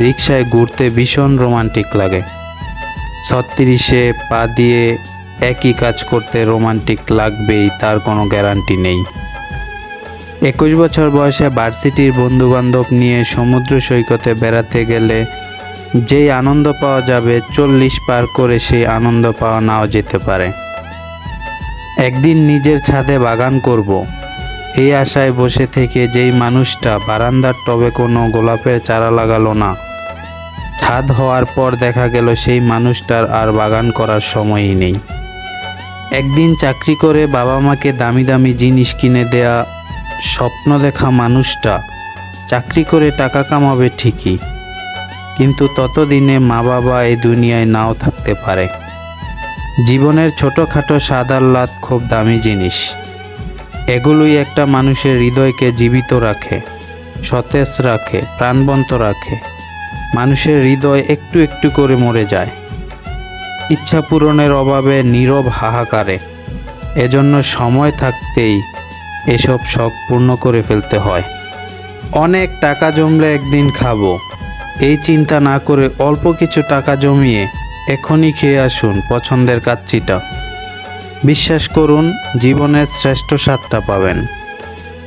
রিক্সায় ঘুরতে ভীষণ রোমান্টিক লাগে। ছত্রিশে পা দিয়ে একই কাজ করতে রোমান্টিক লাগবেই, তার কোনো গ্যারান্টি নেই। একুশ বছর বয়সে ভার্সিটির বন্ধু বান্ধব নিয়ে সমুদ্র সৈকতে বেড়াতে গেলে যেই আনন্দ পাওয়া যাবে, চল্লিশ পার করে সেই আনন্দ পাওয়া নাও যেতে পারে। একদিন নিজের ছাদে বাগান করব। এই আশায় বসে থেকে যেই মানুষটা বারান্দার টবে কোনো গোলাপের চারা লাগালো না, ছাদ হওয়ার পর দেখা গেল সেই মানুষটার আর বাগান করার সময়ই নেই। একদিন চাকরি করে বাবা মাকে দামি দামি জিনিস কিনে দেয়া স্বপ্ন দেখা মানুষটা চাকরি করে টাকা কামাবে ঠিকই, কিন্তু ততদিনে মা বাবা এই দুনিয়ায় নাও থাকতে পারে। জীবনের ছোটোখাটো সাদাল্লাদ খুব দামি জিনিস। এগুলোই একটা মানুষের হৃদয়কে জীবিত রাখে, সতেজ রাখে, প্রাণবন্ত রাখে। মানুষের হৃদয় একটু একটু করে মরে যায়। ইচ্ছা পূরণের অভাবে নীরব হাহাকারে। এজন্য সময় থাকতেই এসব শখ পূর্ণ করে ফেলতে হয়। অনেক টাকা জমলে একদিন খাব। এই চিন্তা না করে অল্প কিছু টাকা জমিয়ে এখনই খেয়ে আসুন পছন্দের কাচ্চিটা। বিশ্বাস করুন, জীবনের শ্রেষ্ঠ স্বাদটা পাবেন।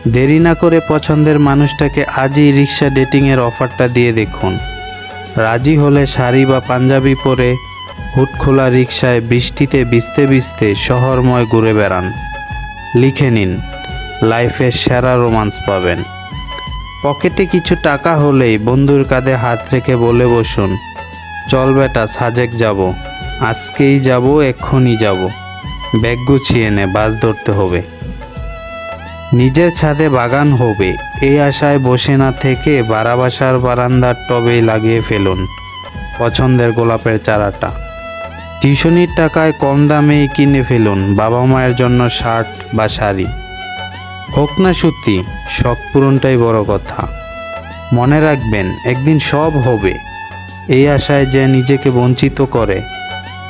দেরি না করে পছন্দের মানুষটাকে আজই রিক্সা ডেটিংয়ের অফারটা দিয়ে দেখুন। রাজি হলে শাড়ি বা পাঞ্জাবি পরে হুট খোলা রিক্সায় বৃষ্টিতে ভিজতে ভিজতে শহরময় ঘুরে বেড়ান। লিখে নিন, লাইফের সেরা রোমান্স পাবেন। পকেটে কিছু টাকা হলেই বন্ধুর কাঁধে হাত রেখে বলে বসুন, চল বেটা, সাজেক যাব। আজকেই যাব, এক্ষুনি যাব। ব্যাগ গুছিয়ে নে বাস ধরতে হবে। নিজের ছাদে বাগান হবে। এই আশায় বসে না থেকে বারাবাসার বারান্দার টবেই লাগিয়ে ফেলুন পছন্দের গোলাপের চারাটা। টিউশনির টাকায় কম দামেই কিনে ফেলুন বাবা মায়ের জন্য শার্ট বা শাড়ি। হোক না সত্যি, শখ পূরণটাই বড় কথা। মনে রাখবেন, একদিন সব হবে। এই আশায় যে নিজেকে বঞ্চিত করে,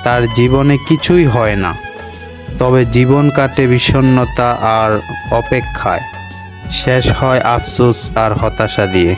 তার জীবনে কিছুই হয় না। তবে জীবন কাটে বিষণ্নতা আর অপেক্ষায়। শেষ হয় আফসোস আর হতাশা দিয়ে।